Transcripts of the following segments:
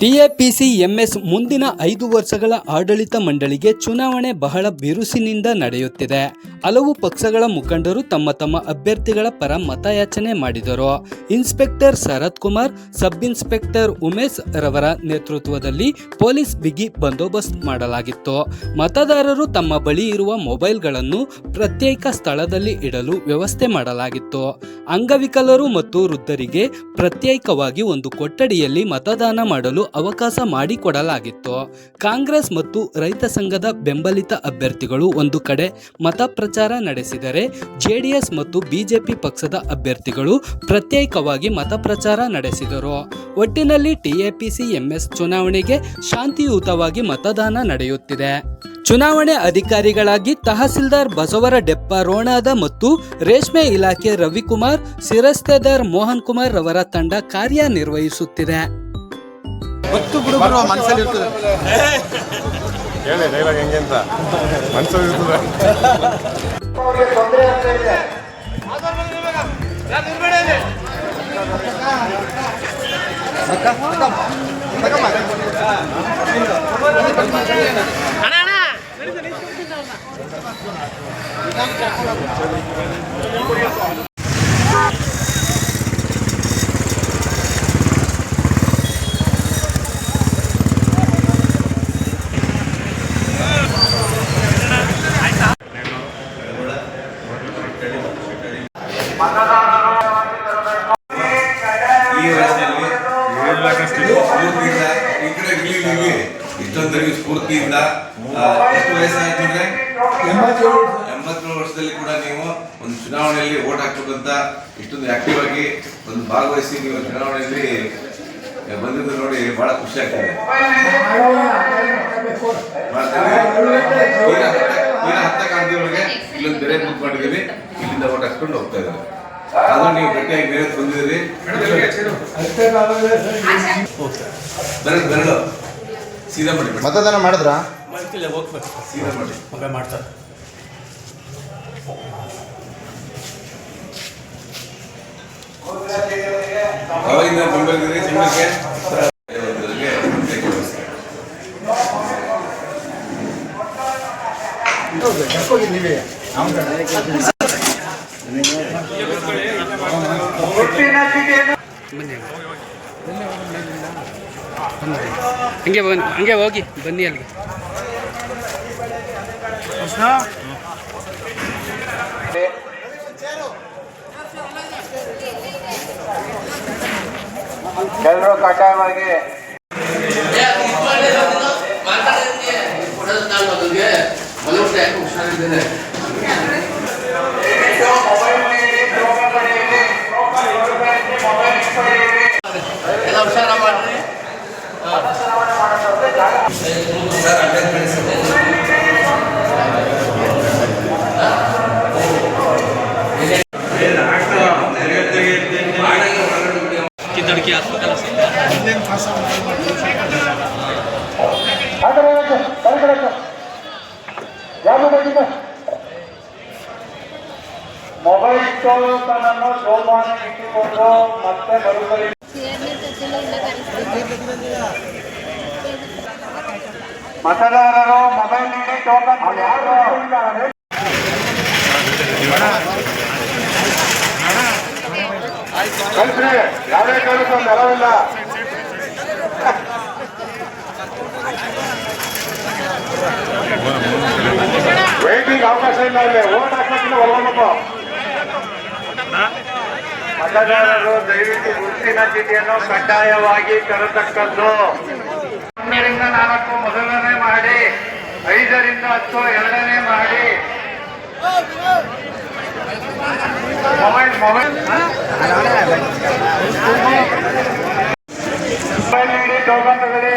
TAPC MS ಮುಂದಿನ ಐದು ವರ್ಷಗಳ ಆಡಳಿತ ಮಂಡಳಿಗೆ ಚುನಾವಣೆ ಬಹಳ ಬಿರುಸಿನಿಂದ ನಡೆಯುತ್ತಿದೆ. ಹಲವು ಪಕ್ಷಗಳ ಮುಖಂಡರು ತಮ್ಮ ತಮ್ಮ ಅಭ್ಯರ್ಥಿಗಳ ಪರ ಮತಯಾಚನೆ ಮಾಡಿದರು. Inspector Sharath Kumar, sub inspector Umesh ರವರ ನೇತೃತ್ವದಲ್ಲಿ ಪೊಲೀಸ್ ಬಿಗಿ ಬಂದೋಬಸ್ತ್ ಮಾಡಲಾಗಿತ್ತು. ಮತದಾರರು ತಮ್ಮ ಬಳಿ ಇರುವ ಮೊಬೈಲ್ಗಳನ್ನು ಪ್ರತ್ಯೇಕ ಸ್ಥಳದಲ್ಲಿ ಇಡಲು ವ್ಯವಸ್ಥೆ ಮಾಡಲಾಗಿತ್ತು. ಅಂಗವಿಕಲರು ಮತ್ತು ವೃದ್ಧರಿಗೆ ಪ್ರತ್ಯೇಕವಾಗಿ ಒಂದು ಕೊಠಡಿಯಲ್ಲಿ ಮತದಾನ ಮಾಡಲು ಅವಕಾಶ ಮಾಡಿಕೊಡಲಾಗಿತ್ತು. ಕಾಂಗ್ರೆಸ್ ಮತ್ತು ರೈತ ಸಂಘದ ಬೆಂಬಲಿತ ಅಭ್ಯರ್ಥಿಗಳು ಒಂದು ಕಡೆ ಮತ ಪ್ರಚಾರ ನಡೆಸಿದರೆ ಜೆಡಿಎಸ್ ಮತ್ತು ಬಿಜೆಪಿ ಪಕ್ಷದ ಅಭ್ಯರ್ಥಿಗಳು ಪ್ರತ್ಯೇಕವಾಗಿ ಮತ ಪ್ರಚಾರ ನಡೆಸಿದರು. ಒಟ್ಟಿನಲ್ಲಿ ಟಿಎಪಿಸಿ, ಎಂಎಸ್ ಚುನಾವಣೆಗೆ ಶಾಂತಿಯುತವಾಗಿ ಮತದಾನ ನಡೆಯುತ್ತಿದೆ. ಚುನಾವಣೆ ಅಧಿಕಾರಿಗಳಾಗಿ ತಹಸೀಲ್ದಾರ್ ಬಸವರ ಡೆಪ್ಪ ರೋಣಾದ ಮತ್ತು ರೇಷ್ಮೆ ಇಲಾಖೆ ರವಿಕುಮಾರ್, ಶಿರಸ್ತೇದಾರ್ ಮೋಹನ್ ಕುಮಾರ್ ರವರ ತಂಡ ಕಾರ್ಯನಿರ್ವಹಿಸುತ್ತಿದೆ. ಗೊತ್ತು ಬಿಡು ಬರುವ ಮನಸ್ಸಲ್ಲಿ ಇರ್ತದೆ. ಹೇಳಿ ಡೈಲಾಗ್ ಹೆಂಗೆ ಅಂತ. ಮನಸ್ಸಲ್ಲಿ ಇರ್ತದೆ. ಈ ವಯಸ್ಸಿನಲ್ಲಿ ಸ್ಫೂರ್ತಿಯಿಂದ ಈ ಕಡೆ ಇಲ್ಲಿ ಇಷ್ಟೊಂದರಿಗೆ ಸ್ಫೂರ್ತಿಯಿಂದ ಆ, ಎಷ್ಟು ವಯಸ್ಸಾಯ್ತು ಅಂದ್ರೆ? ಎಂಬತ್ತೇಳು. ವರ್ಷದಲ್ಲಿ ಕೂಡ ನೀವು ಒಂದು ಚುನಾವಣೆಯಲ್ಲಿ ಓಟ್ ಹಾಕ್ಬೇಕಂತ ಇಷ್ಟೊಂದು ಆಕ್ಟಿವ್ ಆಗಿ ಒಂದು ಭಾಗವಹಿಸಿ ನೀವು ಚುನಾವಣೆಯಲ್ಲಿ ಬಂದಿದ್ದು ನೋಡಿ ಬಹಳ ಖುಷಿ ಆಗ್ತದೆ. ಇಲ್ಲೊಂದು ಬೇರೆ ಬುಕ್ ಮಾಡಿದೀವಿ. ಇಲ್ಲಿಂದ ಓಟ್ ಹೋಗ್ತಾ ಇದ್ದಾರೆ. ಆದ್ರೂ ನೀವು ಗಟ್ಟಿಯಾಗಿ ಬೇರೆ ಬಂದಿದ್ದೀರಿ. ಸೀದಾ ಮಾಡಿ. ಮತದಾನ ಮಾಡಿದ್ರಾ? ಸೀದಾ ಮಾಡಿ. ಅವಾಗಿಂದ ಬೆಂಬಲಿಗರಿಗೆ ಸಂಘಕ್ಕೆ ಇರೋದ್ರಿಗೆ ಪ್ರತ್ಯೇಕ ವ್ಯವಸ್ಥೆ. ಹಂಗೆ ಬನ್ನಿ ಹಂಗೆ ಹೋಗಿ ಬನ್ನಿ ಅಲ್ಲಿ ಎಲ್ಲರೂ ಕಡ್ಡಾಯವಾಗಿ ಮೊಬೈಲ್ ನೀಡಿ ಟೋಕನ್ ಪಡೆಯಿರಿ ಟೋಕನ್ ಕೊಡಬೇಡಿ, ಮೊಬೈಲ್ ಅನ್ನು ಜೋಪಾನ ಇಟ್ಟುಕೊಂಡು ಮತ್ತೆ ಬರುತ್ತದೆ ಮತದಾರರು ಮೊಬೈಲ್ನಿಂದ ಟೋಕನ್ ಕಲ್ಸ್ರಿ ಯಾರೇ ಕಳಿಸೋ ನೆರವಿಲ್ಲ. ಓಟ್ ಮತದಾರರು ದಯವಿಟ್ಟು ಗುರುತಿನ ಚೀಟಿಯನ್ನು ಕಡ್ಡಾಯವಾಗಿ ತರತಕ್ಕದ್ದು. ಒಂದರಿಂದ ನಾಲ್ಕು ಮೊದಲನೇ ಮಾಡಿ ಐದರಿಂದ ಹತ್ತು ಎರಡನೇ ಮಾಡಿ. Mobile mobile. ಮೊಬೈಲ್ ನೀಡಿ ಟೋಕನ್ ತಗೊಳ್ಳಿ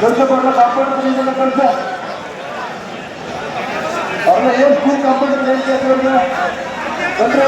ಬರಲ್ಲ ಕಾಂಪೌಂಡ್ ಅಂತ ಕೆಲಸ ಅವ್ರನ್ನ ಏನ್ ಸ್ಕೂಲ್ ಕಾಂಪೌಂಡ್ ಹೇಳ್ತಾ ಇದ್ರು ಬಂದ್ರೆ